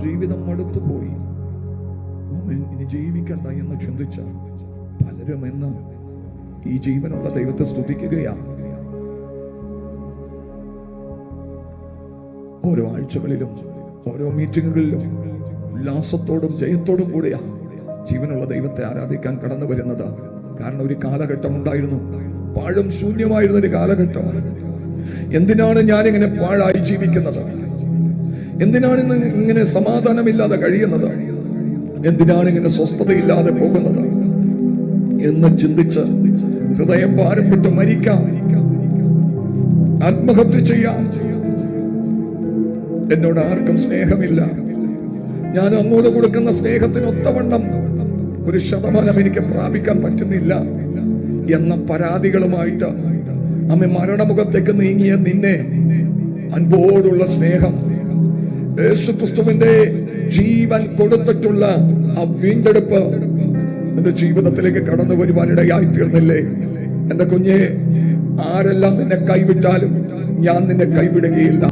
ജീവിതം മടുത്തു പോയി. ഇനി ജീവിക്കണ്ട എന്ന് ചിന്തിച്ച പലരും എന്ന് ഈ ജീവനുള്ള ദൈവത്തെ സ്തുതിക്കുകയാണ്. ഓരോ ആഴ്ചകളിലും ഓരോ മീറ്റിങ്ങുകളിലും ഉല്ലാസത്തോടും ജയത്തോടും കൂടിയാ ജീവനുള്ള ദൈവത്തെ ആരാധിക്കാൻ കടന്നു വരുന്നത്. കാരണം ഒരു കാലഘട്ടം ഉണ്ടായിരുന്നു. പാഴും ശൂന്യമായിരുന്ന ഒരു കാലഘട്ടം. എന്തിനാണ് ഞാൻ ഇങ്ങനെ പാഴായി ജീവിക്കുന്നത്? എന്തിനാണ് ഇന്ന് ഇങ്ങനെ സമാധാനമില്ലാതെ കഴിയുന്നത്? എന്തിനാണ് ഇങ്ങനെ സ്വസ്ഥതയില്ലാതെ പോകുന്നത്? എന്ന് ചിന്തിച്ച് ഹൃദയം ഭാരപ്പെട്ട് മരിക്കാം. ആത്മഹത്യ ചെയ്യാം. എന്നോട് ആർക്കും സ്നേഹമില്ല. ഞാൻ അങ്ങോട് കൊടുക്കുന്ന സ്നേഹത്തിന് ഒത്തവണ്ണം ഒരു ശതമാനം എനിക്ക് പ്രാപിക്കാൻ പറ്റുന്നില്ല എന്ന പരാതികളുമായിട്ട് അമ്മ മരണമുഖത്തേക്ക് നീങ്ങിയ നിന്നെ അൻപോടുള്ള സ്നേഹം യേശുക്രിസ്തുവിന്റെ ജീവൻ കൊടുത്തിട്ടുള്ള ആ വീണ്ടെടുപ്പ് എന്റെ ജീവിതത്തിലേക്ക് കടന്നു വരുവാനിടയായി തീർന്നില്ലേ എന്റെ കുഞ്ഞെ ആരെല്ലാം നിന്നെ കൈവിട്ടാലും ഞാൻ നിന്നെ കൈവിടുകയില്ല.